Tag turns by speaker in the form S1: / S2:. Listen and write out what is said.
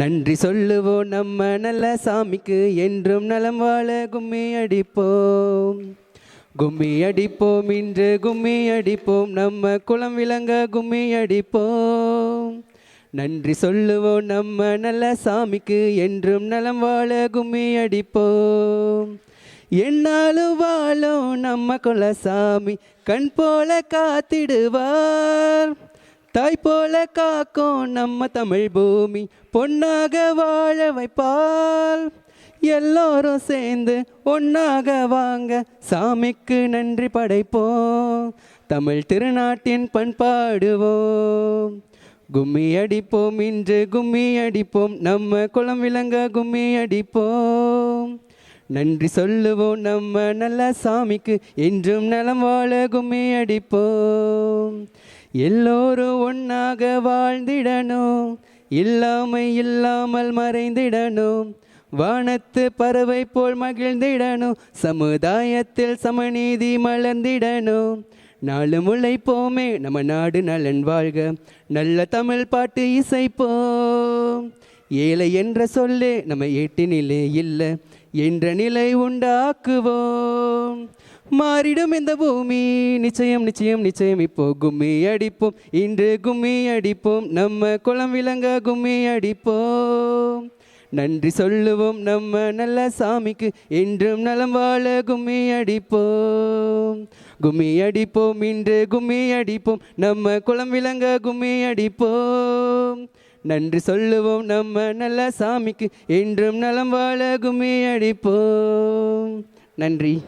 S1: நன்றி சொல்லுவோம் நம்ம நல்ல சாமிக்கு என்றும் நலம் வாழ கும்மி அடிப்போம். கும்மி அடிப்போம் இன்று கும்மி அடிப்போம் நம்ம குளம் விளங்க கும்மி அடிப்போம். நன்றி சொல்லுவோம் நம்ம நல்ல சாமிக்கு என்றும் நலம் வாழ கும்மி அடிப்போம். என்னாலும் வாழும் நம்ம குலசாமி கண் போல காத்திடுவார். தாய் போல காக்கும் நம்ம தமிழ் பூமி பொன்னாக வாழ வைப்பால் எல்லோரும் சேர்ந்து ஒன்னாக வாங்க சாமிக்கு நன்றி படைப்போம். தமிழ் திருநாட்டின் பண்பாடுவோம். கும்மி அடிப்போம் இன்று கும்மி அடிப்போம். நம்ம குளம் விளங்க கும்மி அடிப்போம். நன்றி சொல்லுவோம் நம்ம நல்ல சாமிக்கு என்றும் நலம் வாழ கும்மி அடிப்போம். எல்லோரும் ஒன்றாக வாழ்ந்திடணும். இல்லாமை இல்லாமல் மறைந்திடணும். வானத்து பறவை போல் மகிழ்ந்திடணும். சமுதாயத்தில் சமநீதி மலர்ந்திடணும். நாலு முளைப்போமே நம்ம நாடு நலன் வாழ்க. நல்ல தமிழ் பாட்டு இசைப்போம். ஏழை என்ற சொல்லே நம்ம ஏட்டினிலே இல்லை என்ற நிலை உண்டாக்குவோம். மாறிடும் இந்த பூமி நிச்சயம் நிச்சயம் நிச்சயம் இப்போ கும்மி அடிப்போம். இன்று கும்மி அடிப்போம் நம்ம குளம் விளங்க கும்மி அடிப்போம். நன்றி சொல்லுவோம் நம்ம நல்ல சாமிக்கு. என்றும் நலம் வாழ கும்மி அடிப்போம். கும்மி அடிப்போம் இன்று கும்மி அடிப்போம். நம்ம குளம் விளங்க கும்மி அடிப்போம். நன்றி சொல்லுவோம் நம்ம நல்ல சாமிக்கு. என்றும் நலம் வாழ கும்மி அடிப்போம். நன்றி.